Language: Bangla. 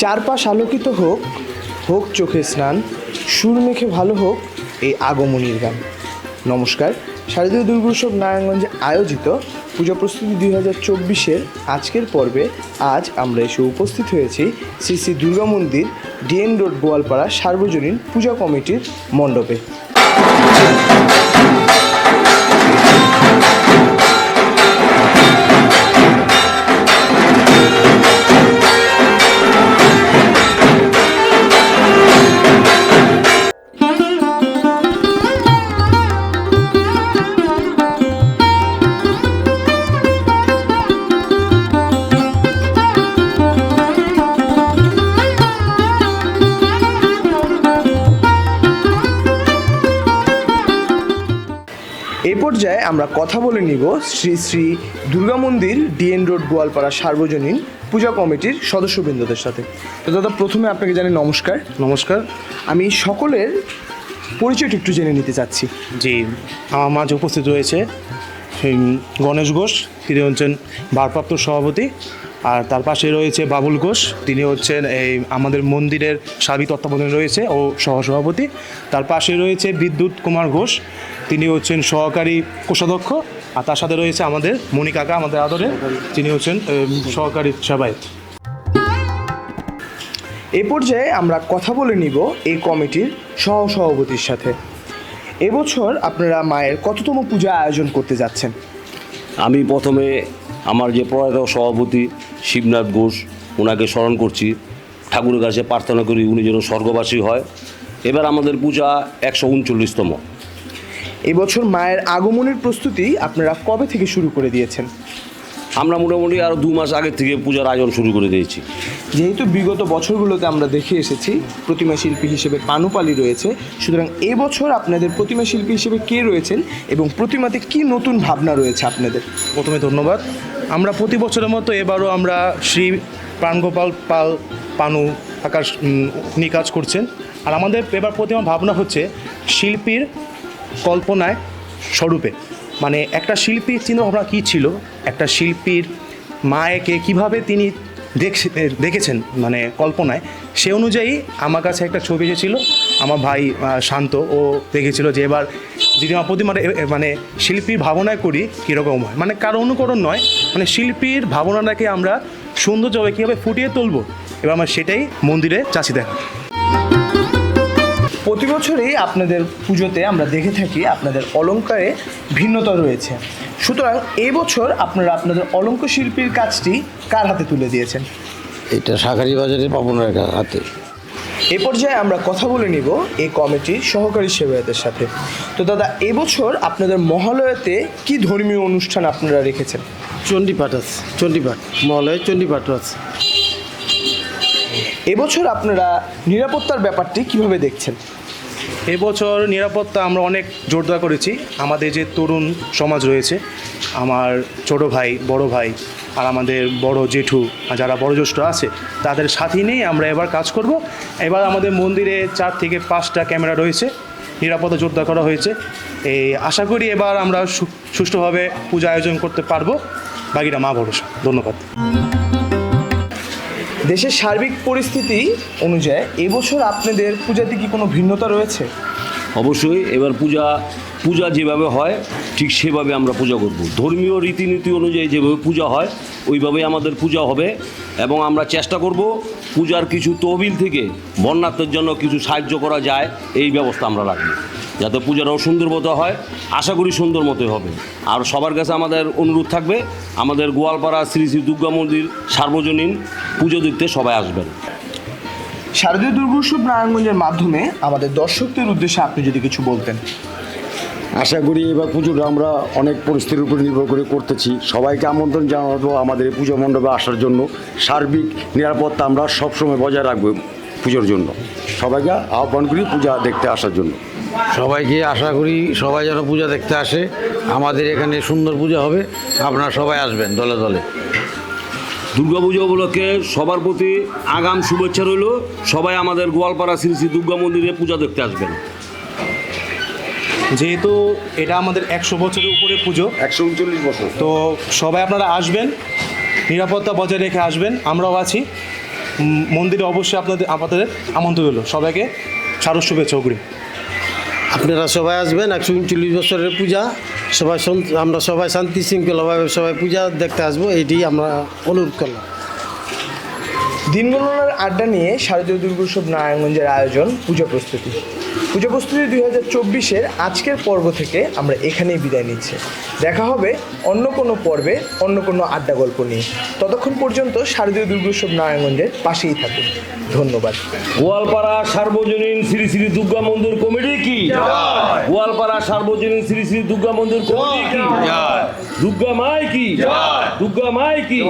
চারপাশ আলোকিত হোক হোক চোখে স্নান, সুর মেখে ভালো হোক, এই আগমনীর গান। নমস্কার, শারদীয় দুর্গোৎসব নারায়ণগঞ্জে আয়োজিত পূজা প্রস্তুতি দুই হাজার চব্বিশের আজকের পর্বে আজ আমরা এসে উপস্থিত হয়েছি শ্রী শ্রী দুর্গা মন্দির ডিএন রোড গোয়ালপাড়া সার্বজনীন পূজা কমিটির মণ্ডপে। পর্যায়ে আমরা কথা বলে নিব শ্রী শ্রী দুর্গা মন্দির ডিএন রোড গোয়ালপাড়া সার্বজনীন পূজা কমিটির সদস্যবৃন্দদের সাথে। তো দাদা প্রথমে আপনাকে জানি নমস্কার। নমস্কার। আমি সকলের পরিচয়টি একটু জেনে নিতে চাচ্ছি। জি আমার মাঝে উপস্থিত রয়েছে গণেশ ঘোষ তিনি হচ্ছেন ভারপ্রাপ্ত সভাপতি। আর তার পাশে রয়েছে বাবুল ঘোষ। তিনি হচ্ছেন এই আমাদের মন্দিরের সাবি তত্ত্বাবধানে রয়েছে ও সহসভাপতি। তার পাশে রয়েছে বিদ্যুৎ কুমার ঘোষ। তিনি হচ্ছেন সহকারী কোষাধ্যক্ষ। আর তার সাথে রয়েছে আমাদের মণি কাকা, আমাদের আদরে। তিনি হচ্ছেন সহকারী সেবায়ত। এই পর্যায়ে আমরা কথা বলে নিব এই কমিটির সহ সভাপতির সাথে এবছর আপনারা মায়ের কততম পূজা আয়োজন করতে যাচ্ছেন? আমি প্রথমে আমার যে প্রয়াত সভাপতি শিবনাথ ঘোষ ওনাকে স্মরণ করছি। ঠাকুরের কাছে প্রার্থনা করি উনি যেন স্বর্গবাসী হয়। এবার আমাদের পূজা একশো উনচল্লিশতম। এবছর মায়ের আগমনের প্রস্তুতি আপনারা কবে থেকে শুরু করে দিয়েছেন? আমরা মোটামুটি আরও দু মাস আগে থেকে পূজার আয়োজন শুরু করে দিয়েছি। যেহেতু বিগত বছরগুলোতে আমরা দেখে এসেছি প্রতিমা শিল্পী হিসেবে পানুপালি রয়েছে সুতরাং এবছর আপনাদের প্রতিমা শিল্পী হিসেবে কে রয়েছেন এবং প্রতিমাতে কি নতুন ভাবনা রয়েছে আপনাদের? প্রথমে ধন্যবাদ। আমরা প্রতি বছরের মতো এবারও আমরা শ্রী প্রাণগোপাল পাল পানু আকাশ উনি কাজ করছেন। আর আমাদের এবার প্রতিমা ভাবনা হচ্ছে শিল্পীর কল্পনায় স্বরূপে। মানে একটা শিল্পীর চিন্তাভাবনা কী ছিল? একটা শিল্পীর মায়েকে কীভাবে তিনি দেখছে, দেখেছেন মানে কল্পনায়, সে অনুযায়ী আমার কাছে একটা ছবি এসেছিল। আমার ভাই শান্ত, ও দেখেছিল যে এবার যদি আমার প্রতিমা মানে শিল্পীর ভাবনায় করি, কীরকম হয়? মানে কারও অনুকরণ নয়। মানে শিল্পীর ভাবনাটাকে আমরা সৌন্দর্যভাবে কীভাবে ফুটিয়ে তুলবো? এবার আমার সেটাই মন্দিরে চাষি দেখা প্রতি বছরই আপনাদের পুজোতে আমরা দেখে থাকি আপনাদের অলঙ্কারে ভিন্নতা রয়েছে। সুতরাং এবছর আপনারা আপনাদের অলঙ্ক শিল্পীর কাজটি কার হাতে তুলে দিয়েছেন? এটা শাখারি বাজারে পাবনার হাতে। এ পর্যায়ে আমরা কথা বলে নিব এই কমিটির সহকারী সেবায়তের সাথে। তো দাদা এবছর আপনাদের মহালয়াতে কি ধর্মীয় অনুষ্ঠান আপনারা রেখেছেন? চণ্ডীপাঠ আছে চণ্ডীপাঠ। মহালয়ে চণ্ডীপাঠ আছে। এবছর আপনারা নিরাপত্তার ব্যাপারটি কীভাবে দেখছেন? এবছর নিরাপত্তা আমরা অনেক জোরদার করেছি। আমাদের যে তরুণ সমাজ রয়েছে, আমার ছোট ভাই, বড় ভাই আর আমাদের বড় জেঠু আর যারা বড় জ্যেষ্ঠ আছে, তাদের সাথে নিয়ে আমরা এবার কাজ করব। এবার আমাদের মন্দিরে চার থেকে পাঁচটা ক্যামেরা রয়েছে, নিরাপত্তা জোরদার করা হয়েছে। এই আশা করি এবার আমরা সুষ্ঠুভাবে পূজা আয়োজন করতে পারব। বাকিটা মা ভরসা। ধন্যবাদ। দেশের সার্বিক পরিস্থিতি অনুযায়ী এবছর আপনাদের পূজাতে কি কোনো ভিন্নতা রয়েছে? অবশ্যই, এবার পূজা পূজা যেভাবে হয়, ঠিক সেভাবে আমরা পূজা করব। ধর্মীয় রীতিনীতি অনুযায়ী যেভাবে পূজা হয়, ওইভাবেই আমাদের পূজা হবে। এবং আমরা চেষ্টা করব পূজার কিছু তহবিল থেকে বন্যার্থের জন্য কিছু সাহায্য করা যায়, এই ব্যবস্থা আমরা রাখব। যাতে পূজাটাও সুন্দর মতো হয়, আশা করি সুন্দর মতোই হবে। আর সবার কাছে আমাদের অনুরোধ থাকবে, আমাদের গোয়ালপাড়া শ্রী শ্রী দুর্গা মন্দির সার্বজনীন পুজো দেখতে সবাই আসবেন। শারদীয় দুর্গোৎসব নারায়ণগঞ্জের মাধ্যমে আমাদের দর্শকদের উদ্দেশ্যে আপনি যদি কিছু বলতেন। আশা করি এবার পুজোটা আমরা অনেক পরিস্থিতির উপর নির্ভর করে করতেছি। সবাইকে আমন্ত্রণ জানাব আমাদের এই পুজো মণ্ডপে আসার জন্য। সার্বিক নিরাপত্তা আমরা সবসময় বজায় রাখব পুজোর জন্য। সবাইকে আহ্বান করি পূজা দেখতে আসার জন্য। সবাইকে আশা করি সবাই যেন পূজা দেখতে আসে। আমাদের এখানে সুন্দর পূজা হবে। আপনারা সবাই আসবেন দলে দলে। দুর্গাপুজো উপলক্ষে সবার প্রতি আগাম শুভেচ্ছা রইল। সবাই আমাদের গোয়ালপাড়া শ্রী শ্রী দুর্গা মন্দিরে পূজা দেখতে আসবেন। যেহেতু এটা আমাদের একশো বছরের উপরে পুজো একশো উনচল্লিশ বছর। তো সবাই আপনারা আসবেন নিরাপত্তা বজায় রেখে আসবেন আমরাও আছি। মন্দিরে অবশ্যই আপনাদের আমাদের আমন্ত্রণ হলো সবাইকে শারদ শুভেচ্ছা অগ্রিম। আপনারা সবাই আসবেন একশো উনচল্লিশ বছরের পূজা। সবাই আমরা সবাই শান্তি শৃঙ্খলাভাবে সবাই পূজা দেখতে আসব এইটি আমরা অনুরোধ করলাম। দিনগণনার আড্ডা নিয়ে শারদীয় দুর্গোৎসব নারায়ণগঞ্জের আয়োজন পূজা প্রস্তুতি। পূজা প্রস্তুতি দুই হাজার চব্বিশের আজকের পর্ব থেকে আমরা এখানেই বিদায় নিচ্ছি। দেখা হবে অন্য কোনো পর্বে অন্য কোনো আড্ডা গল্প নিয়ে। ততক্ষণ পর্যন্ত শারদীয় দুর্গোৎসব নারায়ণগঞ্জের পাশেই থাকুন। ধন্যবাদ। গোয়ালপাড়া সার্বজনীন শ্রী শ্রী দুর্গা মন্দির কমিটি কি? গোয়ালপাড়া সার্বজনীন শ্রী শ্রী দুর্গা মন্দির কমিটি কি? দুর্গা মাই কি? দুর্গা মাই কি?